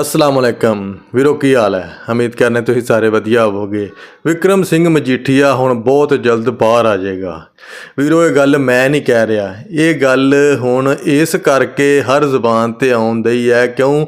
ਅਸਲਾਮ ਅਲੈਕਮ। ਵੀਰੋ, ਕੀ ਹਾਲ ਹੈ? ਉਮੀਦ ਕਰਨੇ ਤੁਸੀਂ ਸਾਰੇ ਵਧੀਆ ਹੋਵੋਗੇ। ਵਿਕਰਮ ਸਿੰਘ ਮਜੀਠੀਆ ਹੁਣ ਬਹੁਤ ਜਲਦ ਬਾਹਰ ਆ ਜਾਏਗਾ। ਵੀਰੋ, ਇਹ ਗੱਲ ਮੈਂ ਨਹੀਂ ਕਹਿ ਰਿਹਾ। ਇਹ ਗੱਲ ਹੁਣ ਇਸ ਕਰਕੇ ਹਰ ਜ਼ੁਬਾਨ ਤੇ ਆਉਂਦੀ ਹੈ ਕਿਉਂ?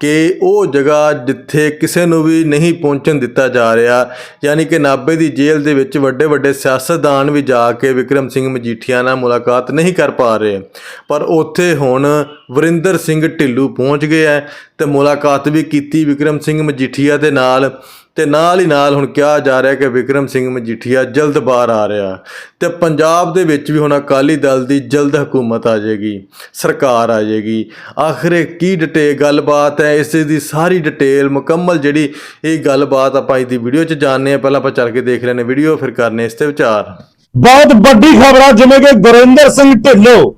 ਕਿ ਉਹ ਜਗ੍ਹਾ ਜਿੱਥੇ ਕਿਸੇ ਨੂੰ ਵੀ ਨਹੀਂ ਪਹੁੰਚਣ ਦਿੱਤਾ ਜਾ ਰਿਹਾ, ਯਾਨੀ ਕਿ ਨਾਭੇ ਦੀ ਜੇਲ੍ਹ ਦੇ ਵਿੱਚ ਵੱਡੇ ਵੱਡੇ ਸਿਆਸਤਦਾਨ ਵੀ ਜਾ ਕੇ ਵਿਕਰਮ ਸਿੰਘ ਮਜੀਠੀਆ ਨਾਲ ਮੁਲਾਕਾਤ ਨਹੀਂ ਕਰ ਪਾ ਰਹੇ। ਪਰ ਉੱਥੇ ਹੁਣ ਵਰਿੰਦਰ ਸਿੰਘ ਢਿੱਲੂ ਪਹੁੰਚ ਗਿਆ ਹੈ ਤੇ ਮੁਲਾਕਾਤ ਵੀ ਕੀਤੀ ਵਿਕਰਮ ਸਿੰਘ ਮਜੀਠੀਆ ਦੇ ਨਾਲ। ਤੇ ਨਾਲ ਹੀ ਨਾਲ ਹੁਣ ਕਿਹਾ ਜਾ ਰਿਹਾ ਕਿ ਵਿਕਰਮ ਸਿੰਘ ਮਜੀਠੀਆ ਜਲਦ ਬਾਹਰ ਆ ਰਿਹਾ। ਤੇ ਪੰਜਾਬ ਦੇ ਵਿੱਚ ਵੀ ਹੁਣ ਅਕਾਲੀ ਦਲ ਦੀ ਜਲਦ ਹਕੂਮਤ ਆ ਜਾਏਗੀ, ਸਰਕਾਰ ਆ ਜਾਏਗੀ। ਆਖਰੇ ਕੀ ਡਿਟੇਲ, ਗੱਲਬਾਤ ਹੈ, ਇਸ ਦੀ ਸਾਰੀ ਡਿਟੇਲ ਮੁਕੰਮਲ ਜਿਹੜੀ ਇਹ ਗੱਲਬਾਤ ਆਪਾਂ ਇਸ ਦੀ ਵੀਡੀਓ 'ਚ ਜਾਣਦੇ ਹਾਂ। ਪਹਿਲਾਂ ਆਪਾਂ ਚੱਲ ਕੇ ਦੇਖ ਲੈਣੇ ਵੀਡੀਓ, ਫਿਰ ਕਰਨੇ ਇਸ ਤੇ ਵਿਚਾਰ। ਬਹੁਤ ਵੱਡੀ ਖਬਰ ਆ ਜਿਵੇਂ ਕਿ ਗੁਰਿੰਦਰ ਸਿੰਘ ਢਿੱਲੋਂ,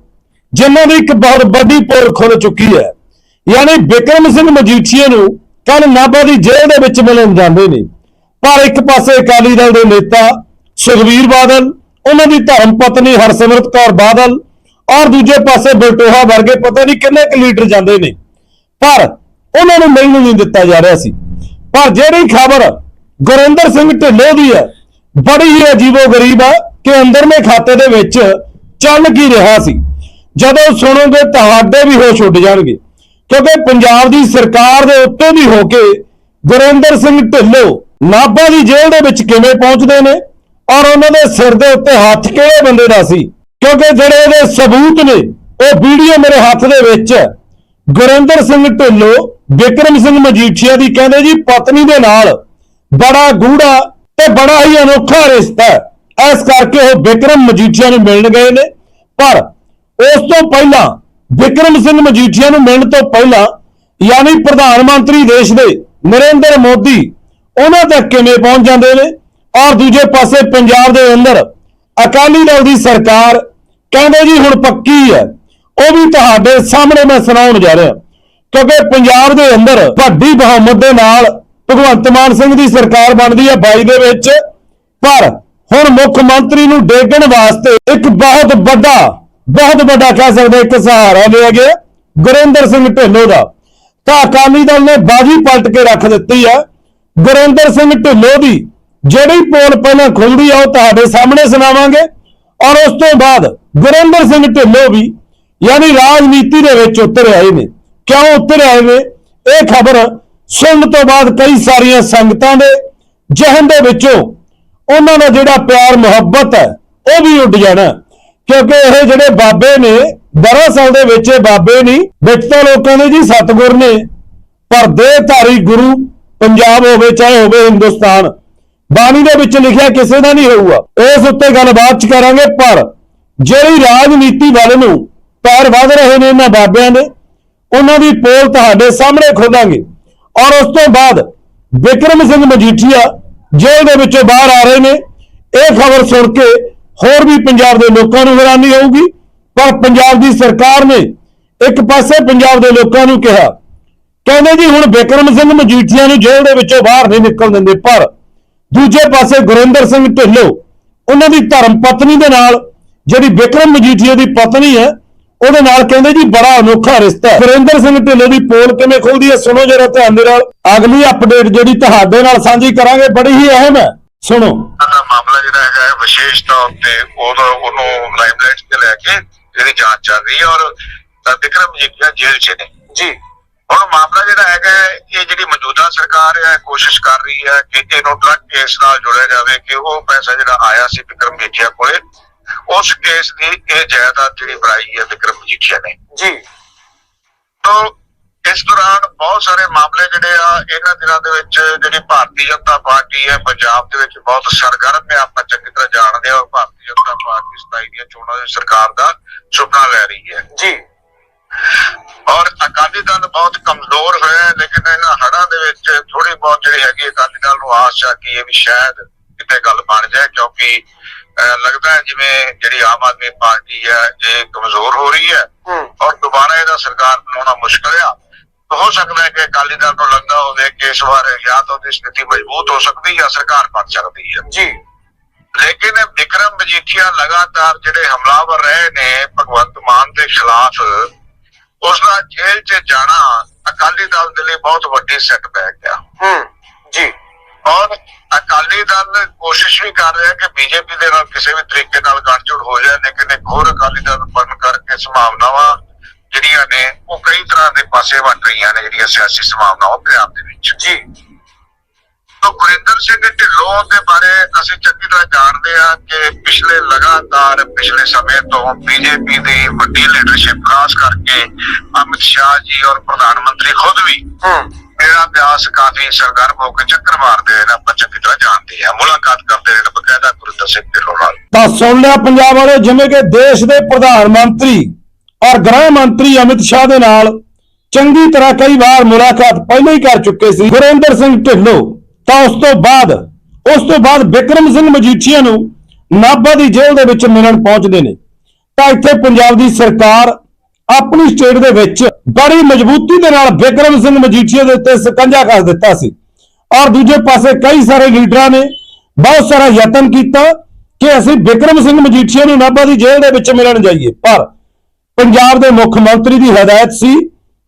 ਜਿਨ੍ਹਾਂ ਦੀ ਇੱਕ ਬਹੁਤ ਵੱਡੀ ਪੋਲ ਖੁੱਲ ਚੁੱਕੀ ਹੈ। ਯਾਨੀ ਵਿਕਰਮ ਸਿੰਘ ਮਜੀਠੀਆ ਨੂੰ ਕੱਲ ਨਾਭਾ ਦੀ ਜੇਲ੍ਹ ਦੇ ਵਿੱਚ ਮਿਲਣ ਜਾਂਦੇ ਨੇ। ਪਰ ਇੱਕ ਪਾਸੇ ਅਕਾਲੀ ਦਲ ਦੇ ਨੇਤਾ ਸੁਖਵੀਰ ਬਾਦਲ, ਉਹਨਾਂ ਦੀ ਧਰਮ ਪਤਨੀ ਹਰਸਿਮਰਤ ਕੌਰ ਬਾਦਲ ਔਰ ਦੂਜੇ ਪਾਸੇ ਬਲਟੋਹਾ ਵਰਗੇ ਪਤਾ ਨਹੀਂ ਕਿੰਨੇ ਕੁ ਲੀਡਰ ਜਾਂਦੇ ਨੇ। ਪਰ ਉਹਨਾਂ ਨੂੰ ਮਿਲਣ ਨਹੀਂ ਦਿੱਤਾ ਜਾ ਰਿਹਾ ਸੀ। ਪਰ ਜਿਹੜੀ ਖਬਰ ਗੁਰਿੰਦਰ ਸਿੰਘ ਢਿੱਲੋਂ ਦੀ ਹੈ, ਬੜੀ ਹੀ ਅਜੀਬੋ ਗਰੀਬ ਹੈ ਕਿ ਅੰਦਰਲੇ ਖਾਤੇ ਦੇ ਵਿੱਚ ਚੱਲ ਕੀ ਰਿਹਾ ਸੀ। ਜਦੋਂ ਸੁਣੋਗੇ ਤੁਹਾਡੇ ਵੀ ਹੋਸ਼ ਉੱਡ ਜਾਣਗੇ। ਕਿਉਂਕਿ ਪੰਜਾਬ ਦੀ ਸਰਕਾਰ ਦੇ ਉੱਤੇ ਵੀ ਹੋ ਕੇ ਗੁਰਿੰਦਰ ਸਿੰਘ ਢਿੱਲੋਂ ਨਾਭਾ ਦੀ ਜੇਲ੍ਹ ਦੇ ਵਿੱਚ ਕਿਵੇਂ ਪਹੁੰਚਦੇ ਨੇ ਔਰ ਉਹਨਾਂ ਦੇ ਸਿਰ ਦੇ ਉੱਤੇ ਹੱਥ ਕਿਹੜੇ ਬੰਦੇ ਦਾ ਸੀ? ਕਿਉਂਕਿ ਜਿਹੜੇ ਇਹਦੇ ਸਬੂਤ ਨੇ, ਉਹ ਵੀਡੀਓ ਮੇਰੇ ਹੱਥ ਦੇ ਵਿੱਚ ਹੈ। ਗੁਰਿੰਦਰ ਸਿੰਘ ਢਿੱਲੋਂ, ਵਿਕਰਮ ਸਿੰਘ ਮਜੀਠੀਆ ਦੀ ਕਹਿੰਦੇ ਜੀ ਪਤਨੀ ਦੇ ਨਾਲ ਬੜਾ ਗੂੜਾ ਤੇ ਬੜਾ ਹੀ ਅਨੋਖਾ ਰਿਸ਼ਤਾ ਹੈ। ਇਸ ਕਰਕੇ ਉਹ ਵਿਕਰਮ ਮਜੀਠੀਆ ਨੂੰ ਮਿਲਣ ਗਏ ਨੇ। ਪਰ ਉਸ ਤੋਂ ਪਹਿਲਾਂ ਵਿਕਰਮ ਸਿੰਘ ਮਜੀਠੀਆ ਨੂੰ ਮਿਲਣ ਤੋਂ ਪਹਿਲਾਂ ਯਾਨੀ ਪ੍ਰਧਾਨ ਮੰਤਰੀ ਦੇਸ਼ ਦੇ ਨਰਿੰਦਰ ਮੋਦੀ ਉਹਨਾਂ ਤੱਕ ਕਿਵੇਂ ਪਹੁੰਚ ਜਾਂਦੇ ਨੇ? ਔਰ ਦੂਜੇ ਪਾਸੇ ਪੰਜਾਬ ਦੇ ਅੰਦਰ ਅਕਾਲੀ ਦਲ ਦੀ ਸਰਕਾਰ ਕਹਿੰਦੇ ਜੀ ਹੁਣ ਪੱਕੀ ਹੈ। ਉਹ ਵੀ ਤੁਹਾਡੇ ਸਾਹਮਣੇ ਮੈਂ ਸੁਣਾਉਣ ਜਾ ਰਿਹਾ। ਕਿਉਂਕਿ ਪੰਜਾਬ ਦੇ ਅੰਦਰ ਵੱਡੀ ਬਹੁਮਤ ਦੇ ਨਾਲ ਭਗਵੰਤ ਮਾਨ ਸਿੰਘ ਦੀ ਸਰਕਾਰ ਬਣਦੀ ਹੈ 22 ਦੇ ਵਿੱਚ। ਪਰ ਹੁਣ ਮੁੱਖ ਮੰਤਰੀ ਨੂੰ ਡੇਗਣ ਵਾਸਤੇ ਇੱਕ ਬਹੁਤ ਵੱਡਾ ਬਹੁਤ ਵੱਡਾ ਕਹਿ ਸਕਦੇ ਇੱਕ ਸਹਾਰਾ ਲਿਆ ਗਿਆ ਗੁਰਿੰਦਰ ਸਿੰਘ ਢਿੱਲੋਂ ਦਾ। ਤਾਂ ਅਕਾਲੀ ਦਲ ਨੇ ਬਾਜੀ ਪਲਟ ਕੇ ਰੱਖ ਦਿੱਤੀ ਹੈ। ਗੁਰਿੰਦਰ ਸਿੰਘ ਢਿੱਲੋਂ ਦੀ ਜਿਹੜੀ ਪੋਲ ਪਹਿਲਾਂ ਖੁੱਲਦੀ ਆ, ਉਹ ਤੁਹਾਡੇ ਸਾਹਮਣੇ ਸੁਣਾਵਾਂਗੇ। ਔਰ ਉਸ ਤੋਂ ਬਾਅਦ ਗੁਰਿੰਦਰ ਸਿੰਘ ਢਿੱਲੋਂ ਵੀ ਯਾਨੀ ਰਾਜਨੀਤੀ ਦੇ ਵਿੱਚ ਉਤਰ ਆਏ ਨੇ ਕਿਉਂ ਉਤਰ ਆਏ ਨੇ ਇਹ ਖਬਰ ਸੁਣਨ ਤੋਂ ਬਾਅਦ ਕਈ ਸਾਰੀਆਂ ਸੰਗਤਾਂ ਦੇ ਜਹਨ ਦੇ ਵਿੱਚੋਂ ਉਹਨਾਂ ਦਾ ਜਿਹੜਾ ਪਿਆਰ ਮੁਹੱਬਤ ਹੈ, ਉਹ ਵੀ ਉੱਡ ਜਾਣਾ। ਕਿਉਂਕਿ ਇਹ ਜਿਹੜੇ ਬਾਬੇ ਨੇ, ਦਰਅਸਲ ਦੇ ਵਿੱਚ ਇਹ ਬਾਬੇ ਨਹੀਂ, ਵਿੱਚ ਤਾਂ ਲੋਕਾਂ ਦੇ ਜੀ ਸਤਗੁਰ ਨੇ, ਪਰ ਦੇਹਧਾਰੀ ਗੁਰੂ ਪੰਜਾਬ ਹੋਵੇ, ਚਾਹੇ ਹੋਵੇ ਹਿੰਦੁਸਤਾਨ। ਬਾਣੀ ਦੇ ਵਿੱਚ ਲਿਖਿਆ ਕਿਸੇ ਦਾ ਨਹੀਂ ਹੋਊਗਾ। ਇਸ ਉੱਤੇ ਗੱਲਬਾਤ ਚ ਕਰਾਂਗੇ, ਪਰ ਜਿਹੜੀ ਰਾਜਨੀਤੀ ਵੱਲ ਨੂੰ ਪੈਰ ਵਧ ਰਹੇ ਨੇ ਇਹਨਾਂ ਬਾਬਿਆਂ ਦੇ, ਉਹਨਾਂ ਦੀ ਪੋਲ ਤੁਹਾਡੇ ਸਾਹਮਣੇ ਖੋਲਾਂਗੇ। ਔਰ ਉਸ ਤੋਂ ਬਾਅਦ ਵਿਕਰਮ ਸਿੰਘ ਮਜੀਠੀਆ ਜੇਲ੍ਹ ਦੇ ਵਿੱਚੋਂ ਬਾਹਰ ਆ ਰਹੇ ਨੇ। ਇਹ ਖਬਰ ਸੁਣ ਕੇ ਹੋਰ ਵੀ ਪੰਜਾਬ ਦੇ ਲੋਕਾਂ ਨੂੰ ਹੈਰਾਨੀ ਹੋਊਗੀ। ਪਰ ਪੰਜਾਬ ਦੀ ਸਰਕਾਰ ਨੇ ਇੱਕ ਪਾਸੇ ਪੰਜਾਬ ਦੇ ਲੋਕਾਂ ਨੂੰ ਕਿਹਾ, ਕਹਿੰਦੇ ਜੀ ਹੁਣ ਬਿਕਰਮ ਸਿੰਘ ਮਜੀਠੀਆ ਨੂੰ ਜੇਲ੍ਹ ਦੇ ਵਿੱਚੋਂ ਬਾਹਰ ਨਹੀਂ ਨਿਕਲ ਦਿੰਦੇ, ਪਰ ਦੂਜੇ ਪਾਸੇ ਗੁਰਿੰਦਰ ਸਿੰਘ ਢਿੱਲੋਂ, ਉਹਨਾਂ ਦੀ ਧਰਮ ਪਤਨੀ ਦੇ ਨਾਲ ਜਿਹੜੀ ਬਿਕਰਮ ਮਜੀਠੀਆ ਦੀ ਪਤਨੀ ਹੈ, ਉਹਦੇ ਨਾਲ ਕਹਿੰਦੇ ਜੀ ਬੜਾ ਅਨੋਖਾ ਰਿਸ਼ਤਾ ਹੈ। ਗੁਰਿੰਦਰ ਸਿੰਘ ਢਿੱਲੋਂ ਦੀ ਪੋਲ ਕਿਵੇਂ ਖੁੱਲਦੀ ਹੈ, ਸੁਣੋ ਜਰਾ ਧਿਆਨ ਦੇ ਨਾਲ। ਅਗਲੀ ਅਪਡੇਟ ਜਿਹੜੀ ਤੁਹਾਡੇ ਨਾਲ ਸਾਂਝੀ ਕਰਾਂਗੇ, ਬੜੀ ਹੀ ਅਹਿਮ ਹੈ। ਸੁਣੋ। ਦਾ ਮਾਮਲਾ ਜਿਹੜਾ ਹੈਗਾ ਹੈ ਵਿਸ਼ੇਸ਼ ਤੌਰ ਤੇ ਉਹਦਾ ਉਹਨੂੰ ਲਾਈਮਲਾਈਟ ਤੇ ਲੈ ਕੇ ਇਹਦੀ ਜਾਂਚ ਚੱਲ ਰਹੀ ਹੈ ਔਰ ਵਿਕਰਮ ਜੀਠੀਆ ਜੇਲ੍ਹ 'ਚ ਨੇ। ਜੀ। ਹੁਣ ਮਾਮਲਾ ਜਿਹੜਾ ਹੈਗਾ ਹੈ, ਇਹ ਜਿਹੜੀ ਮੌਜੂਦਾ ਸਰਕਾਰ ਹੈ ਕੋਸ਼ਿਸ਼ ਕਰ ਰਹੀ ਹੈ ਕਿ ਇਹਨੂੰ ਡਰਗ ਕੇਸ ਨਾਲ ਜੋੜਿਆ ਜਾਵੇ ਕਿ ਉਹ ਪੈਸਾ ਜਿਹੜਾ ਆਇਆ ਸੀ ਵਿਕਰਮ ਜੀਠੀਆ ਕੋਲੇ ਉਸ ਕੇਸ ਦੀ ਇਹ ਜਾਇਦਾਦ ਜਿਹੜੀ ਬਣਾਈ ਹੈ ਵਿਕਰਮ ਜੀਠੀਆ ਨੇ। ਜੀ। ਤੋ ਇਸ ਦੌਰਾਨ ਬਹੁਤ ਸਾਰੇ ਮਾਮਲੇ ਜਿਹੜੇ ਆ ਇਹਨਾਂ ਦਿਨਾਂ ਦੇ ਵਿੱਚ ਜਿਹੜੀ ਭਾਰਤੀ ਜਨਤਾ ਪਾਰਟੀ ਹੈ ਪੰਜਾਬ ਦੇ ਵਿੱਚ ਬਹੁਤ ਸਰਗਰਮ ਹੈ। ਆਪਾਂ ਚੰਗੀ ਤਰ੍ਹਾਂ ਜਾਣਦੇ ਹਾਂ ਭਾਰਤੀ ਜਨਤਾ ਪਾਰਟੀ 27 ਦੀਆਂ ਚੋਣਾਂ ਦੇ ਸਰਕਾਰ ਦਾ ਸੁਪਨਾ ਲੈ ਰਹੀ ਹੈ। ਜੀ। ਔਰ ਅਕਾਲੀ ਦਲ ਬਹੁਤ ਕਮਜ਼ੋਰ ਹੋਇਆ ਹੈ ਲੇਕਿਨ ਇਹਨਾਂ ਹੜਾਂ ਦੇ ਵਿੱਚ ਥੋੜੀ ਬਹੁਤ ਜਿਹੜੀ ਹੈਗੀ ਅਕਾਲੀ ਦਲ ਨੂੰ ਆਸ ਆ ਕਿ ਇਹ ਵੀ ਸ਼ਾਇਦ ਕਿਤੇ ਗੱਲ ਬਣ ਜਾਏ ਕਿਉਂਕਿ ਲੱਗਦਾ ਹੈ ਜਿਵੇਂ ਜਿਹੜੀ ਆਮ ਆਦਮੀ ਪਾਰਟੀ ਹੈ ਇਹ ਕਮਜ਼ੋਰ ਹੋ ਰਹੀ ਹੈ। ਔਰ ਦੁਬਾਰਾ ਇਹਦਾ ਸਰਕਾਰ ਬਣਾਉਣਾ ਮੁਸ਼ਕਲ ਆ। ਹੋ ਸਕਦਾ ਹੈ ਕਿ ਅਕਾਲੀ ਦਲ ਨੂੰ ਲੱਗਦਾ ਹੋਵੇ ਕਿ ਇਸ ਵਾਰ ਜਾਂ ਤਾਂ ਉਹਦੀ ਸਥਿਤੀ ਮਜ਼ਬੂਤ ਹੋ ਸਕਦੀ ਹੈ ਜਾਂ ਸਰਕਾਰ ਬਣ ਸਕਦੀ ਹੈ। ਜੀ। ਲੇਕਿਨ ਵਿਕਰਮ ਮਜੀਠੀਆ ਲਗਾਤਾਰ ਜਿਹੜੇ ਹਮਲਾਵਰ ਰਹੇ ਨੇ ਭਗਵੰਤ ਮਾਨ ਦੇ ਖਿਲਾਫ ਉਸ ਦਾ ਜੇਲ੍ਹ 'ਚ ਜਾਣਾ ਅਕਾਲੀ ਦਲ ਦੇ ਲਈ ਬਹੁਤ ਵੱਡੀ ਸੈਟਬੈਕ ਆ। ਹੂੰ ਜੀ। ਔਰ ਅਕਾਲੀ ਦਲ ਕੋਸ਼ਿਸ਼ ਵੀ ਕਰ ਰਿਹਾ ਕਿ ਬੀਜੇਪੀ ਦੇ ਨਾਲ ਕਿਸੇ ਵੀ ਤਰੀਕੇ ਨਾਲ ਗੱਠਜੋੜ ਹੋ ਜਾਏ ਲੇਕਿਨ ਇੱਕ ਹੋਰ ਅਕਾਲੀ ਦਲ ਬਣਨ ਕਰਕੇ ਸੰਭਾਵਨਾਵਾਂ ਜਿਹੜੀਆਂ ਨੇ ਉਹ ਕਈ ਤਰ੍ਹਾਂ ਦੇ ਪਾਸੇ ਵੱਟ ਰਹੀਆਂ ਨੇ ਜਿਹੜੀਆਂ ਸਿਆਸੀ ਸੰਭਾਵਨਾਵਾਂ ਪੰਜਾਬ ਦੇ ਵਿੱਚ। ਜੀ। ਤਾਂ ਗੁਰਿੰਦਰ ਸਿੰਘ ਢਿੱਲੋਂ ਦੇ ਬਾਰੇ ਅਸੀਂ ਚੰਗੀ ਤਰ੍ਹਾਂ ਜਾਣਦੇ ਹਾਂ ਕਿ ਪਿਛਲੇ ਲਗਾਤਾਰ ਪਿਛਲੇ ਸਮੇਂ ਤੋਂ ਬੀਜੇਪੀ ਦੀ ਵੱਡੀ ਲੀਡਰਸ਼ਿਪ ਖਾਸ ਕਰਕੇ ਅਮਿਤ ਸ਼ਾਹ ਜੀ ਔਰ ਪ੍ਰਧਾਨ ਮੰਤਰੀ ਖੁਦ ਵੀ ਮੇਰਾ ਅਭਿਆਸ ਕਾਫੀ ਸਰਗਰਮ ਹੋ ਕੇ ਚੱਕਰ ਮਾਰਦੇ ਨੇ ਆਪਾਂ ਚੰਗੀ ਤਰ੍ਹਾਂ ਜਾਣਦੇ ਹਾਂ। ਮੁਲਾਕਾਤ ਕਰਦੇ ਨੇ ਬਕਾਇਦਾ ਗੁਰਿੰਦਰ ਸਿੰਘ ਢਿੱਲੋਂ ਨਾਲ। ਤਾਂ ਸੁਣ ਲਿਆ ਪੰਜਾਬ ਵਾਲੇ ਜਿਵੇਂ ਕਿ ਦੇਸ਼ ਦੇ ਪ੍ਰਧਾਨ ਮੰਤਰੀ ਔਰ ਗ੍ਰਹਿ ਮੰਤਰੀ ਅਮਿਤ ਸ਼ਾਹ ਦੇ ਨਾਲ ਚੰਗੀ ਤਰ੍ਹਾਂ ਕਈ ਵਾਰ ਮੁਲਾਕਾਤ ਪਹਿਲਾਂ ਹੀ ਕਰ ਚੁੱਕੇ ਸੀ। ਗੁਰਿੰਦਰ ਸਿੰਘ ਢਿੱਲੋਂ। ਤਾਂ ਉਸ ਤੋਂ ਬਾਅਦ, ਉਸ ਤੋਂ ਬਾਅਦ ਬਿਕਰਮ ਸਿੰਘ ਮਜੀਠੀਆ ਨੂੰ ਨਾਭਾ ਦੀ ਜੇਲ੍ਹ ਦੇ ਵਿੱਚ ਮਿਲਣ ਪਹੁੰਚਦੇ ਨੇ। ਤਾਂ ਇੱਥੇ ਪੰਜਾਬ ਦੀ ਸਰਕਾਰ ਆਪਣੀ ਸਟੇਟ ਦੇ ਵਿੱਚ ਬੜੀ ਮਜ਼ਬੂਤੀ ਦੇ ਨਾਲ ਬਿਕਰਮ ਸਿੰਘ ਮਜੀਠੀਆ ਦੇ ਉੱਤੇ ਸਕੰਜਾ ਕੱਸ ਦਿੱਤਾ ਸੀ। ਔਰ ਦੂਜੇ ਪਾਸੇ ਕਈ ਸਾਰੇ ਲੀਡਰਾਂ ਨੇ ਬਹੁਤ ਸਾਰਾ ਯਤਨ ਕੀਤਾ ਕਿ ਅਸੀਂ ਬਿਕਰਮ ਸਿੰਘ ਮਜੀਠੀਆ ਨੂੰ ਨਾਭਾ ਦੀ ਜੇਲ੍ਹ ਦੇ ਵਿੱਚ ਮਿਲਣ ਜਾਈਏ। ਪਰ ਪੰਜਾਬ ਦੇ ਮੁੱਖ ਮੰਤਰੀ ਦੀ ਹਦਾਇਤ ਸੀ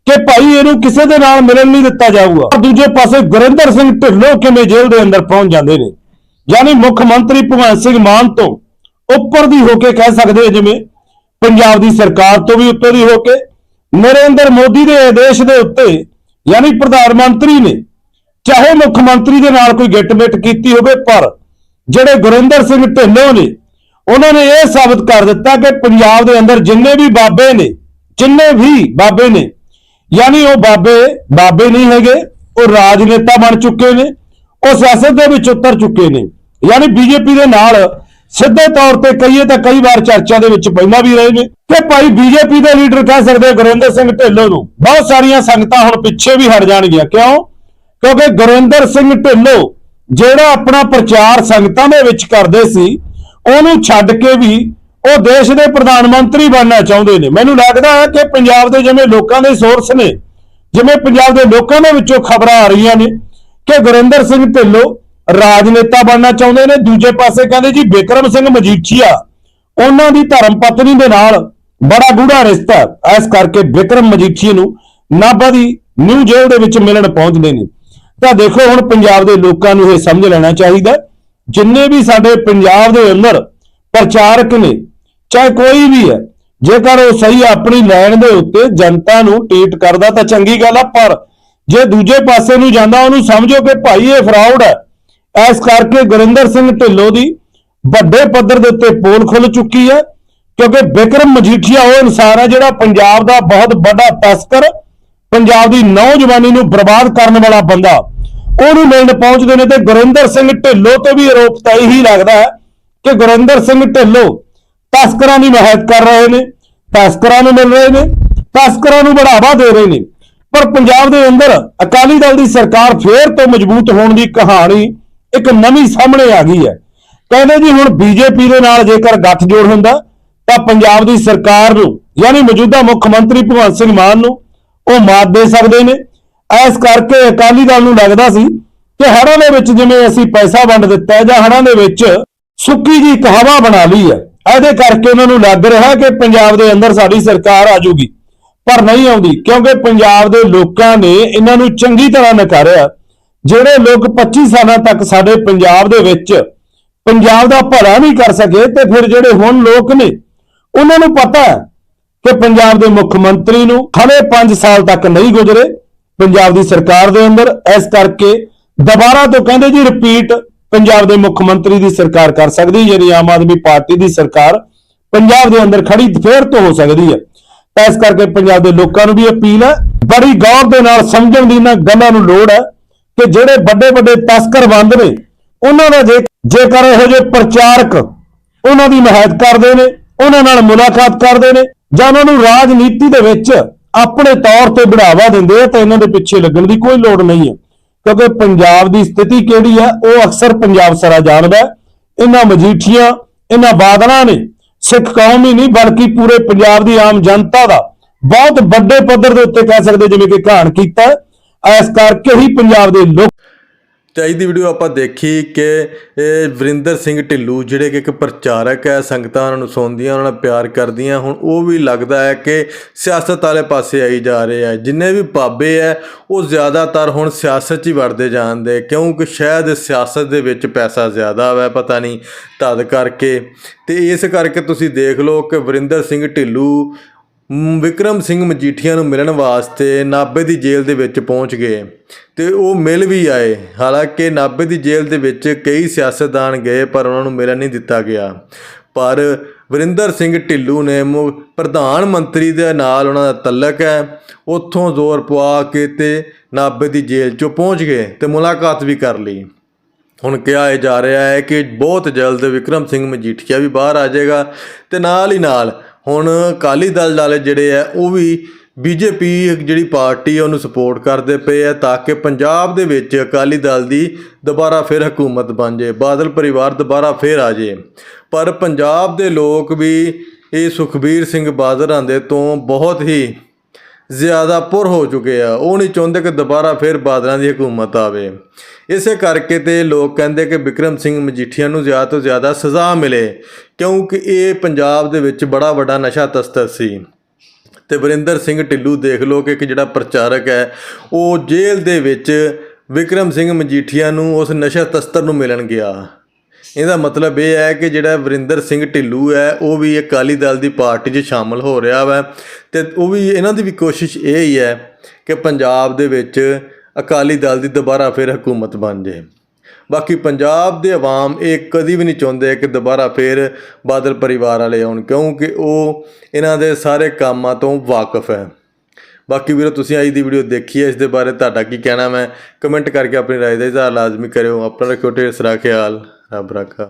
ਕਿ ਭਾਈ ਇਹਨੂੰ ਕਿਸੇ ਦੇ ਨਾਲ ਮਿਲਣ ਨਹੀਂ ਦਿੱਤਾ ਜਾਊਗਾ। ਦੂਜੇ ਪਾਸੇ ਗੁਰਿੰਦਰ ਸਿੰਘ ਢਿੱਲੋਂ ਕਿਵੇਂ ਜੇਲ੍ਹ ਦੇ ਅੰਦਰ ਪਹੁੰਚ ਜਾਂਦੇ ਨੇ? ਯਾਨੀ ਮੁੱਖ ਮੰਤਰੀ ਭਗਵੰਤ ਸਿੰਘ ਮਾਨ ਤੋਂ ਉੱਪਰ ਦੀ ਹੋ ਕੇ ਕਹਿ ਸਕਦੇ ਹਾਂ ਜਿਵੇਂ ਪੰਜਾਬ ਦੀ ਸਰਕਾਰ ਤੋਂ ਵੀ ਉੱਪਰ ਦੀ ਹੋ ਕੇ। ਨਰਿੰਦਰ ਮੋਦੀ ਦੇ ਆਦੇਸ਼ ਦੇ ਉੱਤੇ ਯਾਨੀ ਪ੍ਰਧਾਨ ਮੰਤਰੀ ਨੇ ਚਾਹੇ ਮੁੱਖ ਮੰਤਰੀ ਦੇ ਨਾਲ ਕੋਈ ਗਿੱਟਮਿਟ ਕੀਤੀ ਹੋਵੇ, ਪਰ ਜਿਹੜੇ ਗੁਰਿੰਦਰ ਸਿੰਘ ਢਿੱਲੋਂ ਨੇ ਉਹਨਾਂ ਨੇ ਇਹ ਸਾਬਤ ਕਰ ਦਿੱਤਾ ਕਿ ਪੰਜਾਬ ਦੇ ਅੰਦਰ ਜਿੰਨੇ ਵੀ ਬਾਬੇ ਨੇ, ਜਿੰਨੇ ਵੀ ਬਾਬੇ ਨੇ, ਯਾਨੀ ਉਹ ਬਾਬੇ ਬਾਬੇ ਨਹੀਂ ਹੈਗੇ, ਉਹ ਰਾਜਨੇਤਾ ਬਣ ਚੁੱਕੇ ਨੇ, ਉਹ ਸਿਆਸਤ ਦੇ ਵਿੱਚ ਉਤਰ ਚੁੱਕੇ ਨੇ। ਯਾਨੀ ਬੀਜੇਪੀ ਦੇ ਨਾਲ ਸਿੱਧੇ ਤੌਰ ਤੇ ਕਹੀਏ ਤਾਂ ਕਈ ਵਾਰ ਚਰਚਾ ਦੇ ਵਿੱਚ ਪਹਿਲਾਂ ਵੀ ਰਹੇ ਨੇ ਕਿ ਭਾਈ ਬੀਜੇਪੀ ਦੇ ਲੀਡਰ ਕਹਿ ਸਕਦੇ ਆ ਗੁਰਿੰਦਰ ਸਿੰਘ ਢਿੱਲੋਂ ਨੂੰ, ਬਹੁਤ ਸਾਰੀਆਂ ਸੰਗਤਾਂ ਹੁਣ ਪਿੱਛੇ ਵੀ ਹਟ ਜਾਣਗੀਆਂ। ਕਿਉਂ? ਕਿਉਂਕਿ ਗੁਰਿੰਦਰ ਸਿੰਘ ਢਿੱਲੋਂ ਜਿਹੜਾ ਆਪਣਾ ਪ੍ਰਚਾਰ ਸੰਗਤਾਂ ਦੇ ਵਿੱਚ ਕਰਦੇ ਸੀ ਉਹਨੂੰ ਛੱਡ ਕੇ ਵੀ ਉਹ ਦੇਸ਼ ਦੇ ਪ੍ਰਧਾਨ ਮੰਤਰੀ ਬਣਨਾ ਚਾਹੁੰਦੇ ਨੇ। ਮੈਨੂੰ ਲੱਗਦਾ ਹੈ ਕਿ ਪੰਜਾਬ ਦੇ ਜਿਵੇਂ ਲੋਕਾਂ ਦੇ ਸੋਰਸ ਨੇ, ਜਿਵੇਂ ਪੰਜਾਬ ਦੇ ਲੋਕਾਂ ਦੇ ਵਿੱਚੋਂ ਖਬਰਾਂ ਆ ਰਹੀਆਂ ਨੇ ਕਿ ਗੁਰਿੰਦਰ ਸਿੰਘ ਢਿੱਲੋਂ ਰਾਜਨੇਤਾ ਬਣਨਾ ਚਾਹੁੰਦੇ ਨੇ। ਦੂਜੇ ਪਾਸੇ ਕਹਿੰਦੇ ਜੀ, ਬਿਕਰਮ ਸਿੰਘ ਮਜੀਠੀਆ, ਉਹਨਾਂ ਦੀ ਧਰਮ ਪਤਨੀ ਦੇ ਨਾਲ ਬੜਾ ਗੂੜਾ ਰਿਸ਼ਤਾ ਹੈ। ਇਸ ਕਰਕੇ ਬਿਕਰਮ ਮਜੀਠੀਆ ਨੂੰ ਨਾਭਾ ਦੀ ਨਿਊ ਜੇਲ੍ਹ ਦੇ ਵਿੱਚ ਮਿਲਣ ਪਹੁੰਚਦੇ ਨੇ। ਤਾਂ ਦੇਖੋ, ਹੁਣ ਪੰਜਾਬ ਦੇ ਲੋਕਾਂ ਨੂੰ ਇਹ ਸਮਝ ਲੈਣਾ ਚਾਹੀਦਾ ਜਿੰਨੇ ਵੀ ਸਾਡੇ ਪੰਜਾਬ ਦੇ ਅੰਦਰ ਪ੍ਰਚਾਰਕ ਨੇ, ਚਾਹੇ ਕੋਈ ਵੀ ਹੈ, ਜੇਕਰ ਉਹ ਸਹੀ ਆਪਣੀ ਲਾਈਨ ਦੇ ਉੱਤੇ ਜਨਤਾ ਨੂੰ ਟ੍ਰੀਟ ਕਰਦਾ ਤਾਂ ਚੰਗੀ ਗੱਲ ਆ, ਪਰ ਜੇ ਦੂਜੇ ਪਾਸੇ ਨੂੰ ਜਾਂਦਾ, ਉਹਨੂੰ ਸਮਝੋ ਕਿ ਭਾਈ ਇਹ ਫਰਾਡ ਹੈ। ਇਸ ਕਰਕੇ ਗੁਰਿੰਦਰ ਸਿੰਘ ਢਿੱਲੋਂ ਦੀ ਵੱਡੇ ਪੱਧਰ ਦੇ ਉੱਤੇ ਪੋਲ ਖੁੱਲ ਚੁੱਕੀ ਹੈ, ਕਿਉਂਕਿ ਬਿਕਰਮ ਮਜੀਠੀਆ ਉਹ ਇਨਸਾਨ ਹੈ ਜਿਹੜਾ ਪੰਜਾਬ ਦਾ ਬਹੁਤ ਵੱਡਾ ਤਸਕਰ, ਪੰਜਾਬ ਦੀ ਨੌਜਵਾਨੀ ਨੂੰ ਬਰਬਾਦ ਕਰਨ ਵਾਲਾ ਬੰਦਾ। ਉਹਨੂੰ ਮਿਲਣ ਪਹੁੰਚਦੇ ਨੇ ਤੇ ਗੁਰਿੰਦਰ ਸਿੰਘ ਢਿੱਲੋਂ ਤੋਂ ਵੀ ਆਰੋਪ ਤਾਂ ਇਹੀ ਲੱਗਦਾ ਹੈ ਕਿ ਗੁਰਿੰਦਰ ਸਿੰਘ ਢਿੱਲੋਂ ਤਸਕਰਾਂ ਦੀ ਮਹਿਤ ਕਰ ਰਹੇ ਨੇ, ਤਸਕਰਾਂ ਨੂੰ ਮਿਲ ਰਹੇ ਨੇ, ਤਸਕਰਾਂ ਨੂੰ ਬੜਾਵਾ ਦੇ ਰਹੇ ਨੇ। ਪਰ ਪੰਜਾਬ ਦੇ ਅੰਦਰ ਅਕਾਲੀ ਦਲ ਦੀ ਸਰਕਾਰ ਫੇਰ ਤੋਂ ਮਜ਼ਬੂਤ ਹੋਣ ਦੀ ਕਹਾਣੀ ਇੱਕ ਨਵੀਂ ਸਾਹਮਣੇ ਆ ਗਈ ਹੈ। ਕਹਿੰਦੇ ਜੀ ਹੁਣ ਬੀਜੇਪੀ ਦੇ ਨਾਲ ਜੇਕਰ ਗੱਠਜੋੜ ਹੁੰਦਾ, ਤਾਂ ਪੰਜਾਬ ਦੀ ਸਰਕਾਰ ਨੂੰ, ਯਾਨੀ ਮੌਜੂਦਾ ਮੁੱਖ ਮੰਤਰੀ ਭਗਵੰਤ ਸਿੰਘ ਮਾਨ ਨੂੰ ਉਹ ਮਾਤ ਦੇ ਸਕਦੇ ਨੇ। ਇਸ ਕਰਕੇ ਅਕਾਲੀ ਦਲ ਨੂੰ ਲੱਗਦਾ ਸੀ ਕਿ ਹੜ੍ਹਾਂ ਦੇ ਵਿੱਚ ਜਿਵੇਂ ਅਸੀਂ ਪੈਸਾ ਵੰਡ ਦਿੱਤਾ ਜਾਂ ਹੜ੍ਹਾਂ ਦੇ ਵਿੱਚ ਸੁੱਕੀ ਜੀ ਇੱਕ ਹਵਾ ਬਣਾ ਲਈ ਹੈ, ਇਹਦੇ ਕਰਕੇ ਉਹਨਾਂ ਨੂੰ ਲੱਗ ਰਿਹਾ ਕਿ ਪੰਜਾਬ ਦੇ ਅੰਦਰ ਸਾਡੀ ਸਰਕਾਰ ਆ ਜੂਗੀ ਪਰ ਨਹੀਂ ਆਉਂਦੀ, ਕਿਉਂਕਿ ਪੰਜਾਬ ਦੇ ਲੋਕਾਂ ਨੇ ਇਹਨਾਂ ਨੂੰ ਚੰਗੀ ਤਰ੍ਹਾਂ ਨਕਾਰਿਆ, ਜਿਹੜੇ ਲੋਕ 25 ਸਾਲਾਂ ਤੱਕ ਸਾਡੇ ਪੰਜਾਬ ਦੇ ਵਿੱਚ ਪੰਜਾਬ ਦਾ ਭਲਾ ਨਹੀਂ ਕਰ ਸਕੇ ਤੇ ਫਿਰ ਜਿਹੜੇ ਹੁਣ ਲੋਕ ਨੇ, ਉਹਨਾਂ ਨੂੰ ਪਤਾ ਹੈ ਕਿ ਪੰਜਾਬ ਦੇ ਮੁੱਖ ਮੰਤਰੀ ਨੂੰ ਹਲੇ 5 ਸਾਲ ਤੱਕ ਨਹੀਂ ਗੁਜ਼ਰੇ ਪੰਜਾਬ ਦੀ ਸਰਕਾਰ ਦੇ ਅੰਦਰ। ਇਸ ਕਰਕੇ ਦੁਬਾਰਾ ਤੋਂ ਕਹਿੰਦੇ ਜੀ ਰਿਪੀਟ ਪੰਜਾਬ ਦੇ ਮੁੱਖ ਮੰਤਰੀ ਦੀ ਸਰਕਾਰ ਕਰ ਸਕਦੀ ਜਿਹੜੀ ਆਮ ਆਦਮੀ ਪਾਰਟੀ ਦੀ ਸਰਕਾਰ ਪੰਜਾਬ ਦੇ ਅੰਦਰ ਖੜੀ ਫੇਰ ਤੋਂ ਹੋ ਸਕਦੀ ਹੈ। ਤਾਂ ਇਸ ਕਰਕੇ ਪੰਜਾਬ ਦੇ ਲੋਕਾਂ ਨੂੰ ਵੀ ਅਪੀਲ ਹੈ, ਬੜੀ ਗੌਰ ਦੇ ਨਾਲ ਸਮਝਣ ਦੀ ਇਹਨਾਂ ਗੱਲਾਂ ਨੂੰ ਲੋੜ ਹੈ ਕਿ ਜਿਹੜੇ ਵੱਡੇ ਵੱਡੇ ਤਸਕਰ ਬੰਦ ਨੇ, ਉਹਨਾਂ ਦਾ ਜੇ ਜੇਕਰ ਇਹੋ ਜਿਹੇ ਪ੍ਰਚਾਰਕ ਉਹਨਾਂ ਦੀ ਮਹਿਤ ਕਰਦੇ ਨੇ, ਉਹਨਾਂ ਨਾਲ ਮੁਲਾਕਾਤ ਕਰਦੇ ਨੇ, ਜਾਂ ਉਹਨਾਂ ਨੂੰ ਰਾਜਨੀਤੀ ਦੇ ਵਿੱਚ ਆਪਣੇ ਤੌਰ ਤੇ ਬੜਾਵਾ ਦਿੰਦੇ ਆ ਤਾਂ ਇਹਨਾਂ ਦੇ ਪਿੱਛੇ ਲੱਗਣ ਦੀ ਕੋਈ ਲੋੜ ਨਹੀਂ ਹੈ ਕਿਉਂਕਿ ਪੰਜਾਬ ਦੀ ਸਥਿਤੀ ਕਿਹੜੀ ਹੈ ਉਹ ਅਕਸਰ ਪੰਜਾਬ ਸਾਰਾ ਜਾਣਦਾ ਇਹਨਾਂ ਮਜੀਠੀਆਂ, ਇਹਨਾਂ ਬਾਦਲਾਂ ਨੇ ਸਿੱਖ ਕੌਮ ਹੀ ਨਹੀਂ, ਬਲਕਿ ਪੂਰੇ ਪੰਜਾਬ ਦੀ ਆਮ ਜਨਤਾ ਦਾ ਬਹੁਤ ਵੱਡੇ ਪੱਧਰ ਦੇ ਉੱਤੇ ਕਹਿ ਸਕਦੇ ਜਿਵੇਂ ਕਿ ਘਾਣ ਕੀਤਾ ਹੈ। ਇਸ ਕਰਕੇ ਹੀ ਪੰਜਾਬ ਦੇ ਲੋਕ ਤੇ ਅੱਜ ਦੀ ਵੀਡੀਓ ਆਪਾਂ ਦੇਖੀ ਕਿ ਇਹ ਵਰਿੰਦਰ ਸਿੰਘ ਢਿੱਲੂ, ਜਿਹੜੇ ਕਿ ਇੱਕ ਪ੍ਰਚਾਰਕ ਹੈ, ਸੰਗਤਾਂ ਉਹਨਾਂ ਨੂੰ ਸੁਣਦੀਆਂ ਉਹਨਾਂ ਨਾਲ ਪਿਆਰ ਕਰਦੀਆਂ, ਹੁਣ ਉਹ ਵੀ ਲੱਗਦਾ ਹੈ ਕਿ ਸਿਆਸਤ ਵਾਲੇ ਪਾਸੇ ਆਈ ਜਾ ਰਹੇ ਆ ਜਿੰਨੇ ਵੀ ਬਾਬੇ ਹੈ, ਉਹ ਜ਼ਿਆਦਾਤਰ ਹੁਣ ਸਿਆਸਤ 'ਚ ਹੀ ਵੜਦੇ ਜਾਂਦੇ ਕਿਉਂਕਿ ਸ਼ਾਇਦ ਸਿਆਸਤ ਦੇ ਵਿੱਚ ਪੈਸਾ ਜ਼ਿਆਦਾ ਹੈ ਪਤਾ ਨਹੀਂ। ਤਦ ਕਰਕੇ ਤੇ ਇਸ ਕਰਕੇ ਤੁਸੀਂ ਦੇਖ ਲਓ ਕਿ ਵਰਿੰਦਰ ਸਿੰਘ ਢਿੱਲੂ ਵਿਕਰਮ ਸਿੰਘ ਮਜੀਠੀਆ ਨੂੰ ਮਿਲਣ ਵਾਸਤੇ ਨਾਭੇ ਦੀ ਜੇਲ੍ਹ ਦੇ ਵਿੱਚ ਪਹੁੰਚ ਗਏ ਤੇ ਉਹ ਮਿਲ ਵੀ ਆਏ। ਹਾਲਾਂਕਿ ਨਾਭੇ ਦੀ ਜੇਲ੍ਹ ਦੇ ਵਿੱਚ ਕਈ ਸਿਆਸਤਦਾਨ ਗਏ, ਪਰ ਉਹਨਾਂ ਨੂੰ ਮਿਲਣ ਨਹੀਂ ਦਿੱਤਾ ਗਿਆ। ਪਰ ਵਰਿੰਦਰ ਸਿੰਘ ਢਿੱਲੂ ਨੇ ਮੁ- ਪ੍ਰਧਾਨ ਮੰਤਰੀ ਦੇ ਨਾਲ ਉਹਨਾਂ ਦਾ ਤਲਕ ਹੈ। ਉੱਥੋਂ ਜ਼ੋਰ ਪਵਾ ਕੇ ਤੇ ਨਾਭੇ ਦੀ ਜੇਲ੍ਹ 'ਚੋਂ ਪਹੁੰਚ ਗਏ ਤੇ ਮੁਲਾਕਾਤ ਵੀ ਕਰ ਲਈ। ਹੁਣ ਕਿਹਾ ਇਹ ਜਾ ਰਿਹਾ ਹੈ ਕਿ ਬਹੁਤ ਜਲਦ ਵਿਕਰਮ ਸਿੰਘ ਮਜੀਠੀਆ ਵੀ ਬਾਹਰ ਆ ਜਾਏਗਾ ਤੇ ਨਾਲ ਹੀ ਨਾਲ ਹੁਣ ਅਕਾਲੀ ਦਲ ਵਾਲੇ ਜਿਹੜੇ ਆ, ਉਹ ਵੀ ਬੀਜੇਪੀ ਜਿਹੜੀ ਪਾਰਟੀ ਹੈ ਉਹਨੂੰ ਸਪੋਰਟ ਕਰਦੇ ਪਏ ਆ ਤਾਂ ਕਿ ਪੰਜਾਬ ਦੇ ਵਿੱਚ ਅਕਾਲੀ ਦਲ ਦੀ ਦੁਬਾਰਾ ਫਿਰ ਹਕੂਮਤ ਬਣ ਜਾਏ, ਬਾਦਲ ਪਰਿਵਾਰ ਦੁਬਾਰਾ ਫਿਰ ਆ ਜਾਏ। ਪਰ ਪੰਜਾਬ ਦੇ ਲੋਕ ਵੀ ਇਹ ਸੁਖਬੀਰ ਸਿੰਘ ਬਾਦਲਾਂ ਦੇ ਤੋਂ ਬਹੁਤ ਹੀ ਜ਼ਿਆਦਾ ਪੁਰ ਹੋ ਚੁੱਕੇ ਆ, ਉਹ ਨਹੀਂ ਚਾਹੁੰਦੇ ਕਿ ਦੁਬਾਰਾ ਫਿਰ ਬਾਦਲਾਂ ਦੀ ਹਕੂਮਤ ਆਵੇ। ਇਸੇ ਕਰਕੇ ਤੇ ਲੋਕ ਕਹਿੰਦੇ ਕਿ ਵਿਕਰਮ ਸਿੰਘ ਮਜੀਠੀਆ ਨੂੰ ਜ਼ਿਆਦਾ ਤੋਂ ਜ਼ਿਆਦਾ ਸਜ਼ਾ ਮਿਲੇ, ਕਿਉਂਕਿ ਇਹ ਪੰਜਾਬ ਦੇ ਵਿੱਚ ਬੜਾ ਵੱਡਾ ਨਸ਼ਾ ਤਸਤਰ ਸੀ। ਤੇ ਵਰਿੰਦਰ ਸਿੰਘ ਢਿੱਲੂ ਦੇਖ ਲਓ ਕਿ ਇੱਕ ਜਿਹੜਾ ਪ੍ਰਚਾਰਕ ਹੈ, ਉਹ ਜੇਲ੍ਹ ਦੇ ਵਿੱਚ ਵਿਕਰਮ ਸਿੰਘ ਮਜੀਠੀਆ ਨੂੰ ਉਸ ਨਸ਼ਾ ਤਸਤਰ ਨੂੰ ਮਿਲਣ ਗਿਆ। ਇਹਦਾ ਮਤਲਬ ਇਹ ਹੈ ਕਿ ਜਿਹੜਾ ਵਰਿੰਦਰ ਸਿੰਘ ਢਿੱਲੂ ਹੈ, ਉਹ ਵੀ ਅਕਾਲੀ ਦਲ ਦੀ ਪਾਰਟੀ 'ਚ ਸ਼ਾਮਲ ਹੋ ਰਿਹਾ ਵਾ। ਤੇ ਉਹ ਵੀ, ਇਹਨਾਂ ਦੀ ਵੀ ਕੋਸ਼ਿਸ਼ ਇਹ ਹੀ ਹੈ ਕਿ ਪੰਜਾਬ ਦੇ ਵਿੱਚ ਅਕਾਲੀ ਦਲ ਦੀ ਦੁਬਾਰਾ ਫਿਰ ਹਕੂਮਤ ਬਣ ਜਾਏ ਬਾਕੀ ਪੰਜਾਬ ਦੇ ਆਵਾਮ ਇਹ ਕਦੀ ਵੀ ਨਹੀਂ ਚਾਹੁੰਦੇ ਕਿ ਦੁਬਾਰਾ ਫਿਰ ਬਾਦਲ ਪਰਿਵਾਰ ਵਾਲੇ ਆਉਣ, ਕਿਉਂਕਿ ਉਹ ਇਹਨਾਂ ਦੇ ਸਾਰੇ ਕੰਮਾਂ ਤੋਂ ਵਾਕਿਫ ਹੈ। ਬਾਕੀ ਵੀਰੋ, ਤੁਸੀਂ ਅੱਜ ਦੀ ਵੀਡੀਓ ਦੇਖੀ ਹੈ, ਇਸ ਦੇ ਬਾਰੇ ਤੁਹਾਡਾ ਕੀ ਕਹਿਣਾ ਮੈਂ ਕਮੈਂਟ ਕਰਕੇ ਆਪਣੀ ਰਾਏ ਦਾ ਇਜ਼ਹਾਰ ਲਾਜ਼ਮੀ ਕਰਿਓ। ਆਪਣਾ ਰੱਖਿਓ ਢੇਰ ਸਾਰਾ ਖਿਆਲ। ਰੱਬ ਰੱਖਾ।